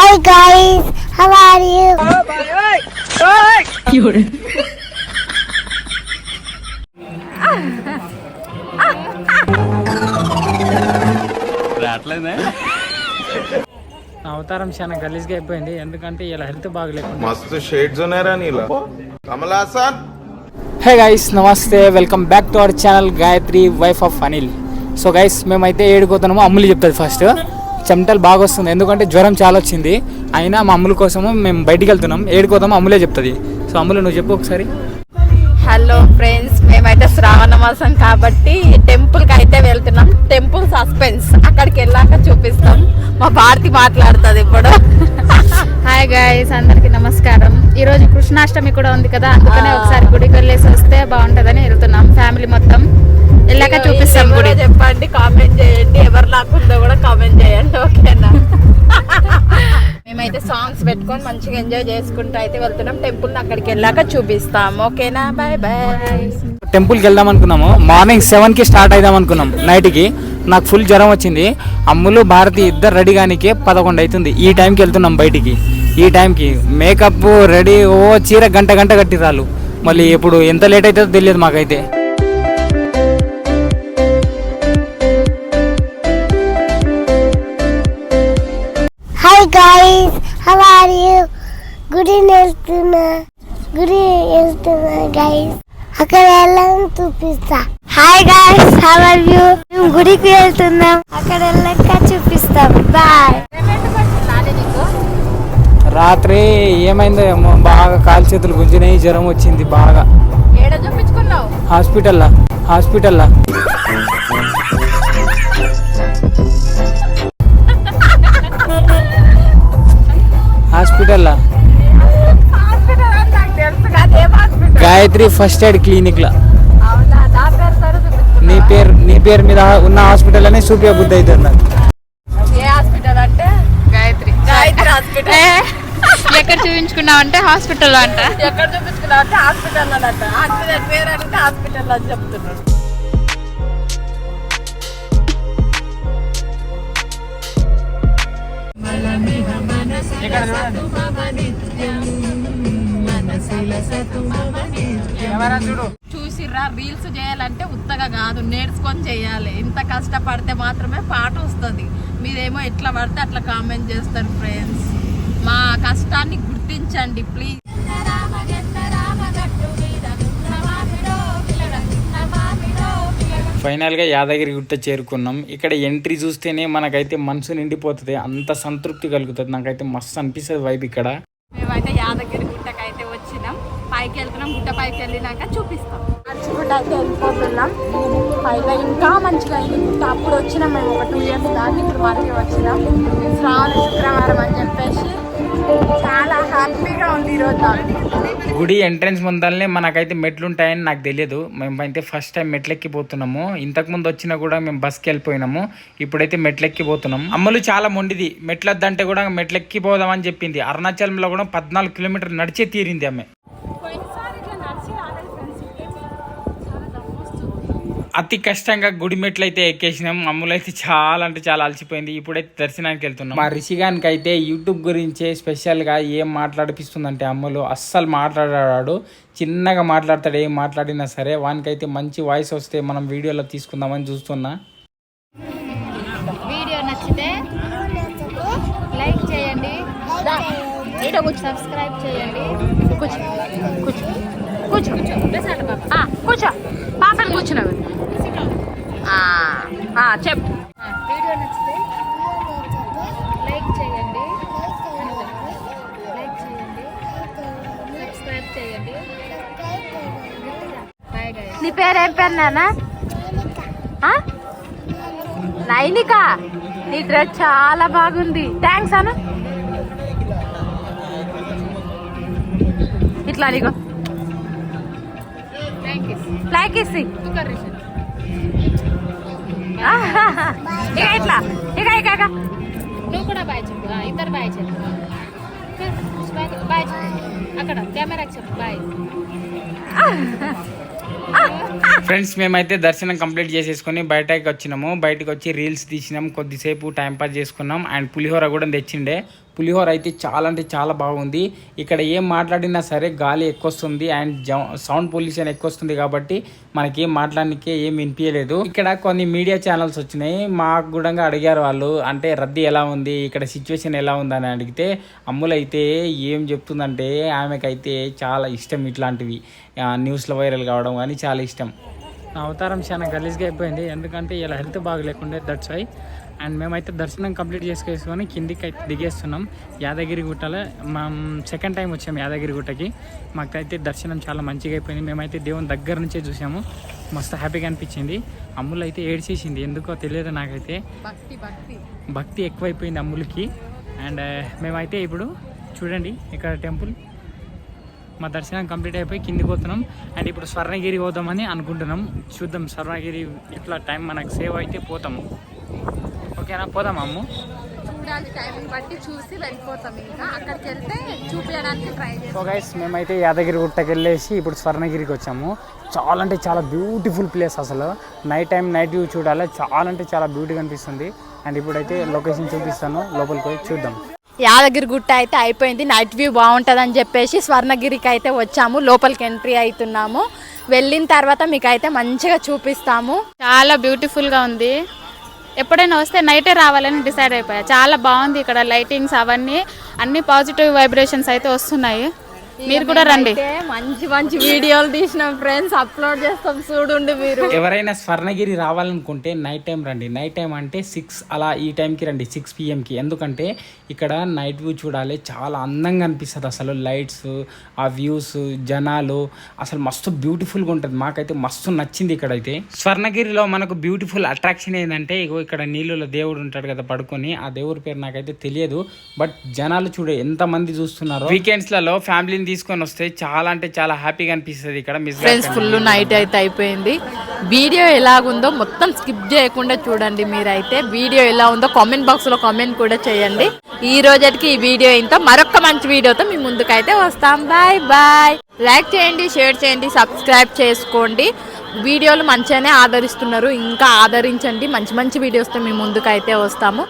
Hi guys, how are you? అవతారం చాలా గలీజ్గా అయిపోయింది. ఎందుకంటే ఇలా హెల్త్ బాగలేదు మస్తు షేడ్స్ ఉన్నారా నీలా. కమలాసన్ హే గైస్ నమస్తే. Welcome back to our channel Gayatri wife of Anil so guys మేమైతే ఏడుకోతున్నాము అమ్ములు చెప్తుంది ఫస్ట్ చెమటలు బాగా వస్తుంది. ఎందుకంటే జ్వరం చాలా వచ్చింది. అయినా మా అమ్ముల కోసము మేము బయటికి వెళ్తున్నాం. ఏడుకోదాము అమ్ములే చెప్తుంది. సో అమ్ములు నువ్వు చెప్పు ఒకసారి. హలో ఫ్రెండ్స్ మేమైతే శ్రావణ మాసం కాబట్టి టెంపుల్కి అయితే వెళ్తున్నాం. Temple suspense. అక్కడికి వెళ్ళాక చూపిస్తాం. మా భారతి మాట్లాడుతుంది ఇప్పుడు. హాయ్ గాయస్ అందరికి నమస్కారం. ఈ రోజు కృష్ణాష్టమి కూడా ఉంది కదా అందుకనే ఒకసారి గుడికి వెళ్ళేసి వస్తే బాగుంటదని వెళ్తున్నాం. ఫ్యామిలీ మొత్తం వెళ్ళాక చూపిస్తాం గుడి. కూడా చెప్పండి కామెంట్ చేయండి. ఎవరు లాక్కుందో కూడా కామెంట్ చేయండి ఓకేనా? మేమైతే సాంగ్స్ పెట్టుకొని మంచిగా ఎంజాయ్ చేసుకుంటూ అయితే వెళ్తున్నాం. టెంపుల్ అక్కడికి వెళ్ళాక చూపిస్తాం. ఓకేనా? బాయ్ బాయ్ టెంపుల్కి వెళ్దాం అనుకున్నాము. మార్నింగ్ సెవెన్కి స్టార్ట్ అయిదాం అనుకున్నాం. నైట్కి నాకు ఫుల్ జ్వరం వచ్చింది. అమ్ములు భారతి ఇద్దరు రెడీ కానికే పదకొండు అవుతుంది. ఈ టైంకి వెళ్తున్నాం బయటికి. ఈ టైంకి మేకప్ రెడీ ఓ చీర గంట గంట కట్టిరాలు మళ్ళీ ఇప్పుడు ఎంత లేట్ అవుతుందో తెలియదు మాకైతే. Hi guys, how are you గుడి వెళ్తున్నా గుడి వెళ్తున్నా గాయ్స్ అక్కడ వెళ్ళాలని చూపిస్తా. Hi guys how are you మేము గుడికి వెళ్తున్నాం. అక్కడ వెళ్ళాక చూపిస్తాం. బాయ్ రాత్రి ఏమైందో ఏమో బాగా కాలు చేతులు గుంజినాయి జ్వరం వచ్చింది బాగా. హాస్పిటల్లా హాస్పిటల్లా. హాస్పిటల్లా. గాయత్రి ఫస్ట్ ఎయిడ్ క్లినిక్లా. నా పేరు? నీ పేరు నీ పేరు మీద ఉన్న హాస్పిటల్ అనే చూపే బుద్ధి అవుతుంది నాకు ఏ హాస్పిటల్ అంటే? గాయత్రి. గాయత్రి హాస్పిటల్. ఏ, ఎక్కడ చూపించుకున్నావు అంటే హాస్పిటల్లో అంట? ఎక్కడ చూపించుకున్నావు అంటే హాస్పిటల్ అంట. హాస్పిటల్ పేరు అంటే హాస్పిటల్ అని చెప్తున్నాడు. చూసిర్రా రీల్స్ చేయాలంటే ఉత్తగా కాదు నేర్చుకొని చేయాలి. ఇంత కష్టపడితే మాత్రమే పాట వస్తుంది. మీరేమో ఎట్లా పడితే అట్లా కామెంట్ చేస్తారు ఫ్రెండ్స్ మా కష్టాన్ని గుర్తించండి ప్లీజ్ ఫైనల్గా యాదగిరి గుట్ట చేరుకున్నాం. ఇక్కడ ఎంట్రీ చూస్తేనే మనకైతే మనసు నిండిపోతుంది. అంత సంతృప్తి కలుగుతుంది. నాకైతే మస్తు అనిపిస్తుంది వైబ్ ఇక్కడ. మేమైతే యాదగిరి గుట్టకి అయితే వచ్చినాం. పైకి వెళ్తున్నాం. గుట్ట పైకి వెళ్ళినాక చూపిస్తాం. నడుచుకుంటూ అయితే వెళ్ళిపోతున్నాం. పైగా ఇంకా మంచిగా అయింది. గుట్ట అప్పుడు వచ్చినాం మేము ఒక టూ ఇయర్స్ దాకా ఇప్పుడు మనకి వచ్చినాం. శ్రావణ శుక్రవారం అని చెప్పేసి చాలా హ్యాపీగా ఉంది ఈరోజు గుడి ఎంట్రన్స్ ముందరనే మనకైతే మెట్లు ఉంటాయని నాకు తెలియదు. మేము అయితే ఫస్ట్ టైం మెట్లెక్కిపోతున్నాము. ఇంతకు ముందు వచ్చినా కూడా మేము బస్కి వెళ్ళిపోయినాము. ఇప్పుడైతే మెట్లెక్కిపోతున్నాము. అమ్మలు చాలా మొండిది. మెట్లొద్దంటే కూడా మెట్లెక్కిపోదామని చెప్పింది. అరుణాచలంలో కూడా పద్నాలుగు కిలోమీటర్లు నడిచే తీరింది ఆమె. అతి కష్టంగా గుడి మెట్లు అయితే ఎక్కేసినాం. అమ్ములు అయితే చాలా అంటే చాలా అలసిపోయింది. ఇప్పుడైతే దర్శనానికి వెళ్తున్నాం. మా రిషిగానికి అయితే యూట్యూబ్ గురించే స్పెషల్గా ఏం మాట్లాడిపిస్తుందంటే అమ్ములు అస్సలు మాట్లాడాడు చిన్నగా మాట్లాడతాడు ఏం మాట్లాడినా సరే. వానికైతే మంచి వాయిస్ వస్తే మనం వీడియోలో తీసుకుందామని చూస్తున్నా. వీడియో నచ్చితే లైక్ చేయండి. సబ్స్క్రైబ్ చేయండి. కూర్చో కూర్చో కూర్చో. ఆ, కూర్చో. పాపని కూర్చున్నావు. చెప్పు. వీడియో నచ్చితే లైక్ చేయండి. లైక్ చేయండి. సబ్స్క్రైబ్ చేయండి. నీ పేరు పేరు నాన్న? ఆ? నైనిక నీ డ్రెస్ చాలా బాగుంది. థ్యాంక్స్ అను. ఇట్లా నీకు లైక్ ఇసి. ఇక ఇట్లా. ఇక ఇక ఇక. నువ్వు కూడా బాయ్ చెప్పు. ఆ, ఇద్దరు బాయ్ చెప్పు. బాయ్ అక్కడ కెమెరాకి చెప్పు బాయ్. ఫ్రెండ్స్ మేమైతే దర్శనం కంప్లీట్ చేసేసుకొని బయటకి వచ్చినాము. బయటకు వచ్చి రీల్స్ తీసినాం. కొద్దిసేపు టైం పాస్ చేసుకున్నాం. అండ్ పులిహోర కూడా తెచ్చిండే. పులిహోర అయితే చాలా అంటే చాలా బాగుంది. ఇక్కడ ఏం మాట్లాడినా సరే గాలి ఎక్కువ వస్తుంది అండ్ సౌండ్ పొల్యూషన్ ఎక్కువ వస్తుంది కాబట్టి మనకి ఏం మాట్లాడడానికి ఏం వినిపించలేదు ఇక్కడ కొన్ని మీడియా ఛానల్స్ వచ్చినాయి. మాకు కూడా అడిగారు వాళ్ళు అంటే రద్దీ ఎలా ఉంది? ఇక్కడ సిచ్యువేషన్ ఎలా ఉందని అడిగితే అమ్ములైతే ఏం చెప్తుందంటే ఆమెకైతే చాలా ఇష్టం ఇట్లాంటివి. న్యూస్లో వైరల్ కావడం కానీ చాలా ఇష్టం. నా అవతారం చాలా గలీజ్గా అయిపోయింది. ఎందుకంటే ఇలా హెల్త్ బాగలేకుండే దట్స్ వై అండ్ మేమైతే దర్శనం కంప్లీట్ చేసుకేసుకొని కిందికి అయితే దిగేస్తున్నాం. యాదగిరి గుట్టలో. మనం సెకండ్ టైం వచ్చాము యాదగిరి గుట్టకి. మాకైతే దర్శనం చాలా మంచిగా అయిపోయింది. మేమైతే దేవుని దగ్గర నుంచే చూసాము. మస్తు హ్యాపీగా అనిపించింది. అమ్ములు అయితే ఏడ్చేసింది. ఎందుకో తెలియదు నాకైతే. భక్తి భక్తి. భక్తి ఎక్కువైపోయింది అమ్ములకి. అండ్ మేమైతే ఇప్పుడు చూడండి ఇక్కడ టెంపుల్. మా దర్శనం కంప్లీట్ అయిపోయి కిందికి పోతున్నాం. అండ్ ఇప్పుడు స్వర్ణగిరి పోదామని అనుకుంటున్నాం. చూద్దాం స్వర్ణగిరి ఇట్లా టైం మనకు సేవ్ అయితే పోతాం. ఓకేనా? పోదాం అమ్ము? చూడాలి టైం బట్టి చూసి వెళ్ళిపోతాం ఇంకా. అక్కడికి వెళ్తే చూపించడానికి ట్రై చేస్తాం. సో గైస్ మేమైతే యాదగిరి గుట్టకి వెళ్ళేసి ఇప్పుడు స్వర్ణగిరికి వచ్చాము. చాలా అంటే చాలా బ్యూటిఫుల్ ప్లేస్ అసలు. నైట్ టైం నైట్ వ్యూ చూడాలి. చాలా అంటే చాలా బ్యూటీగా అనిపిస్తుంది. అండ్ ఇప్పుడైతే లొకేషన్ చూపిస్తాను. లోపలికి పోయి చూద్దాం. యాదగిరి గుట్ట అయితే అయిపోయింది. నైట్ వ్యూ బాగుంటుంది అని చెప్పేసి స్వర్ణగిరికి అయితే వచ్చాము. లోపలికి ఎంట్రీ అవుతున్నాము వెళ్ళిన తర్వాత మీకు అయితే మంచిగా చూపిస్తాము. చాలా బ్యూటిఫుల్గా ఉంది. ఎప్పుడైనా వస్తే నైటే రావాలని డిసైడ్ అయిపోయా. చాలా బాగుంది ఇక్కడ లైటింగ్స్ అవన్నీ. అన్ని పాజిటివ్ వైబ్రేషన్స్ అయితే వస్తున్నాయి. మీరు కూడా రండి. మంచి మంచి వీడియోలు తీసినాం ఫ్రెండ్స్ అప్లోడ్ చేస్తాం చూడండి మీరు. ఎవరైనా స్వర్ణగిరి రావాలనుకుంటే నైట్ టైం రండి. నైట్ టైం అంటే సిక్స్ అలా ఈ టైంకి రండి సిక్స్ పిఎంకి ఎందుకంటే ఇక్కడ నైట్ వ్యూ చూడాలి చాలా అందంగా అనిపిస్తుంది అసలు. లైట్స్ ఆ వ్యూస్ జనాలు అసలు మస్తు బ్యూటిఫుల్గా ఉంటుంది. మాకైతే మస్తు నచ్చింది ఇక్కడైతే. స్వర్ణగిరిలో మనకు బ్యూటిఫుల్ అట్రాక్షన్ ఏంటంటే ఇగో ఇక్కడ నీళ్ళలో దేవుడు ఉంటాడు కదా పడుకొని ఆ దేవుడి పేరు నాకైతే తెలియదు. బట్ జనాలు చూడే ఎంతమంది చూస్తున్నారో. వీకెండ్స్లలో ఫ్యామిలీని తీసుకొని వస్తే చాలా అంటే చాలా హ్యాపీగా అనిపిస్తుంది ఇక్కడ మిస్ ఫ్రెండ్స్ ఫుల్ నైట్ అయితే అయిపోయింది. వీడియో ఎలాగుందో మొత్తం స్కిప్ చేయకుండా చూడండి మీరైతే. వీడియో ఎలా ఉందో కామెంట్ బాక్స్లో కామెంట్ కూడా చేయండి. ఈ రోజుకి ఈ వీడియో ఇంత. మరొక మంచి వీడియోతో మీ ముందుకైతే వస్తాం. బాయ్ బాయ్ లైక్ చేయండి షేర్ చేయండి సబ్స్క్రైబ్ చేసుకోండి. వీడియోలు మంచిగానే ఆదరిస్తున్నారు. ఇంకా ఆదరించండి. మంచి మంచి వీడియోస్తో మీ ముందుకైతే వస్తాము.